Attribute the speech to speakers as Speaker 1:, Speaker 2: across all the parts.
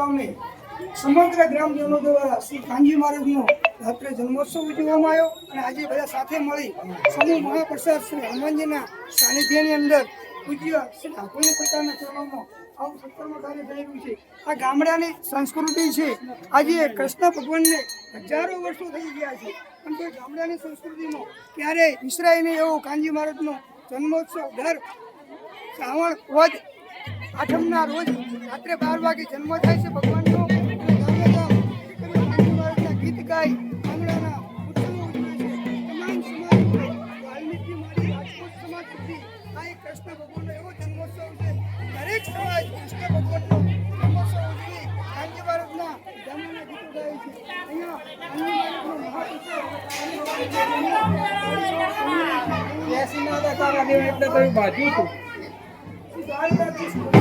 Speaker 1: ગામને સમગ્ર ગ્રામજનો દ્વારા શ્રી કાનજી મહારાજનો રાત્રે જન્મોત્સવ ઉજવવામાં આવ્યો અને આજે બધા સાથે મળી સમૂહ મહાપ્રસાદ શ્રી હનુમાનજીના સાનિધ્યની અંદર પૂજ્ય શ્રી ઠાકોરની સરકારના ચરણોમાં આવું સત્કર્મ કાર્ય થઈ રહ્યું છે. આ ગામડાની સંસ્કૃતિ છે. આજે કૃષ્ણ ભગવાનને હજારો વર્ષો થઈ ગયા છે. પણ તે ગામડાની સંસ્કૃતિમાં ક્યારેય વિસરાય નહીં એવો કાનજી મહારાજનો જન્મોત્સવ દર શ્રાવણ વધ આઠમના રોજ રાત્રે બાર વાગે જન્મ થાય છે ભગવાનનો. ગીત ગાય તમામ સમાજ વાલ્મીકી સમાજ સુધી આ એક કૃષ્ણ ભગવાનનો એવો જન્મોત્સવ છે. દરેક સમાજ કૃષ્ણ ભગવાનનો જન્મોત્સવ ઉજવી ગીતો ગાય છે. અહીંયા કાંજી મહારાજનો મહાપુરુષો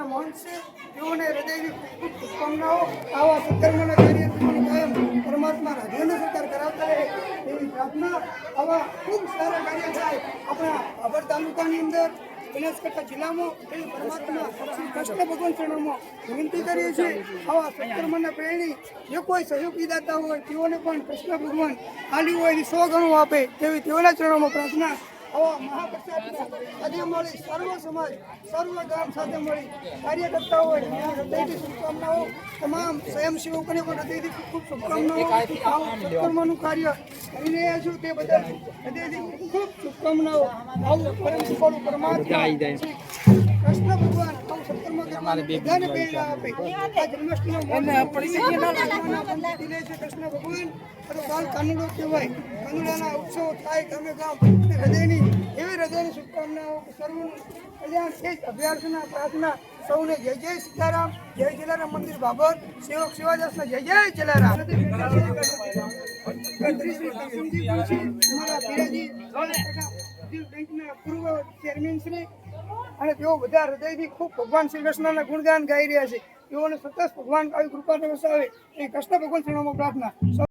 Speaker 2: એસી તેઓને હૃદયની ખૂબ શુભકામનાઓ આવા તારું બાજુ કાયમ
Speaker 1: પરમાત્મા રાજ્યને સરકાર કરાવતા રહે એવી પ્રાર્થના આવા ખૂબ સારા કાર્ય થાય આપણા અભર તાલુકાની અંદર, બનાસકાંઠા જિલ્લામાં એવી પરમાત્મા શ્રી કૃષ્ણ ભગવાન ચરણોમાં વિનંતી કરીએ છીએ. આવા સત્કર્મના પ્રેરણી જે કોઈ સહયોગી દાતા હોય, તેઓને પણ કૃષ્ણ ભગવાન આલી હોય એની સો ગણું આપે તેવી તેઓના ચરણોમાં પ્રાર્થના આવા મહાપ્રસાદને આજે મળી સર્વ સમાજ સર્વ ગામ સાથે મળી કાર્ય કરતા હોય એમને હૃદયથી શુભકામનાઓ તમામ સ્વયંસેવકોને પણ હૃદયથી ખૂબ ખૂબ શુભકામનાઓ સત્કર્મનું કાર્ય કરી રહ્યા છો તે બધા હૃદયથી ખૂબ શુભકામનાઓ. આવું પરમ પરમાત્મા કૃષ્ણ સત્કર્મ બે કૃષ્ણ ભગવાન બાલ કાનુડો કહેવાય. કાનુડાના ઉત્સવો થાય ગામે ગામ હૃદયની એવી હૃદયની શુભકામનાઓ સર્વનું કલ્યાણ છે. જ અભ્યર્થના પ્રાર્થના સૌને જય જય સીતારામ જય જલારામ મંદિર બાબર સેવક સેવાદાસના જય જય જલારામ. અમારા બેંકના પૂર્વ ચેરમેન શ્રી અને તેઓ બધા હૃદયથી ખૂબ ભગવાન શ્રી કૃષ્ણના ગુણગાન ગાઈ રહ્યા છે. તેઓને સતત ભગવાન આવી કૃપા વરસાવે એ કૃષ્ણ ભગવાન શરણોમાં પ્રાર્થના.